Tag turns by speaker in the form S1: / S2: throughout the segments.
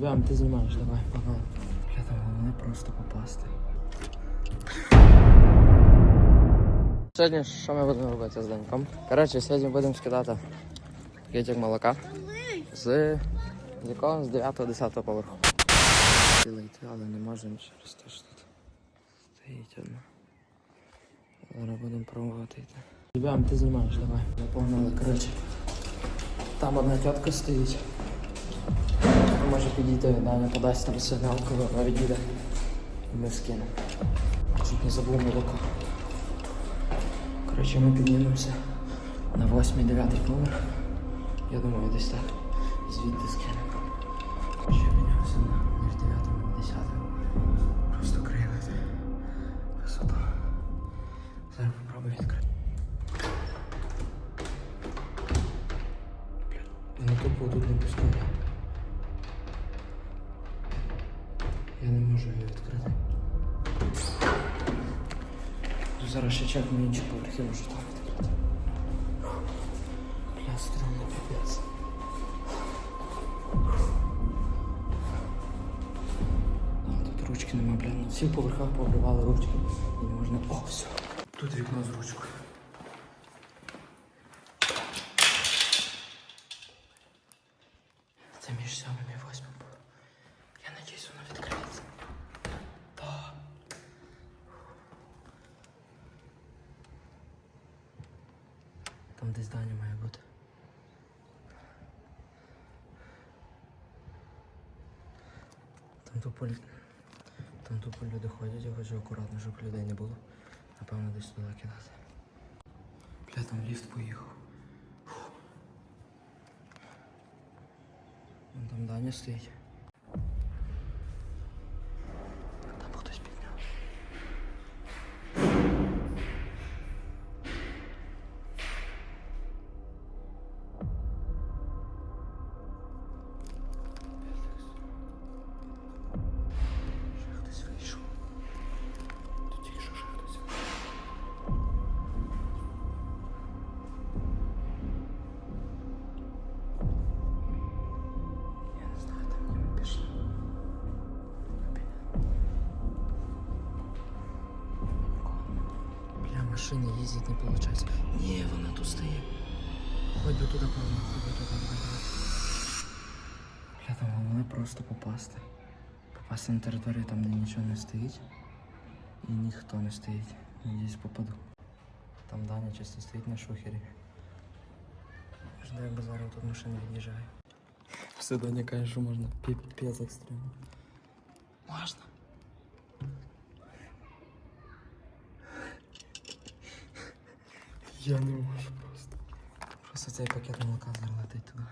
S1: Ребят, ти знімаєш, давай, погнали. Бля, там головне просто попасти. Сьогодні що ми будемо робити з Даньком? Коротше, сьогодні будемо скидати пакетик молока з, з якого? З 9-10 поверху. Хотіли йти, але не можемо через те, що тут стоїть одна. Зараз будемо пробувати йти. Ребят, ти знімаєш, давай. Ми погнали, коротше. Там одна тітка стоїть. Може підійти, Даня подасть там сигнал, вона відійде. Ми скинемо. Чуть не забув молоко. Коротше, ми піднімемося на 8-9 поверх. Я думаю, десь так. Звідти скинемо. Я піднявся на між 9 і 10. Просто крилити. Висота. Зараз попробую відкрити. Не тупо тут не пускаю. Я не можу її відкрити. Зараз ще чекну інші поверхи, можу там відкрити. Бля, стрімно піпець. Тут ручки нема, бля, на всіх поверхах пообривали ручки. І не можна. О, все. Тут вікно з ручкою. Це між сьомим і восьмим було. Я надіюсь, воно відкриється. Да. Там десь Даня має бути. Там тупо, там тупо люди ходять, я хочу акуратно, щоб людей не було. Напевно, десь туди кидати. Бля, там ліфт поїхав. Вон Там Даня стоїть. Бля, машини їздять не виходить. Ні, вона тут стоїть. Хоть би туди певно, хоть би туди певно. Бля, там головне просто попасти. Попасти на територію там, де нічого не стоїть. І ніхто не стоїть. Надіюсь, попаду. Там Даня часто стоїть на шухері. Ждаю базару, тут машина від'їжджає. Все Даня каже, що можна піпець екстремно. Можна. Я не можу просто. Просто цей пакет молока зараз летить туди.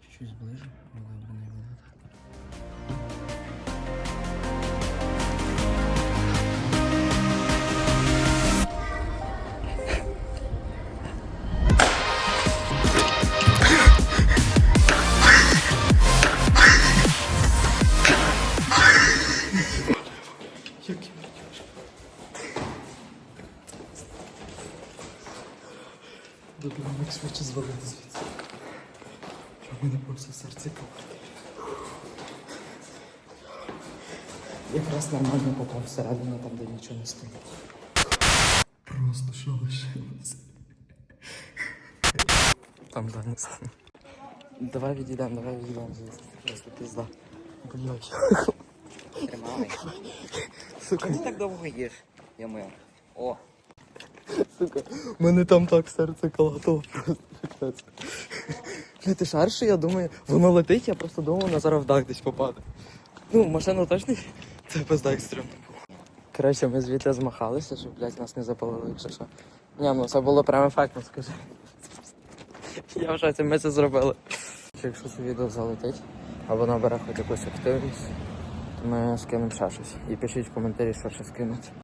S1: Чуть-чуть зближу, але не буде так. Добре, як швидше звалити звідси. У мене просто серце колотить. Якраз нормально попав всередину, там де нічого не стоїть. Просто що лишилося. Там Даня Давай відійдемо, давай відійдемо звідси. Просто пізда. Блять.
S2: Тримай.
S1: Сука,
S2: Ти так довго їш. Я мив. О,
S1: сука. Мене там так серце колотило просто. капець. Ти шариш, що я думаю, воно летить, я просто думав, воно зараз в дах десь попаде. Ну, в машину точно це пизда екстремно було. Коротше, ми звідти змахалися, щоб, блядь, нас не запалили, якщо що. Ні, ну це було прям ефектно, скажи. Я в шоці, ми це зробили. Якщо це відео залетить, або набере хоч якусь активність, то ми скинемо ще щось. І пишіть в коментарі, що ще скинути.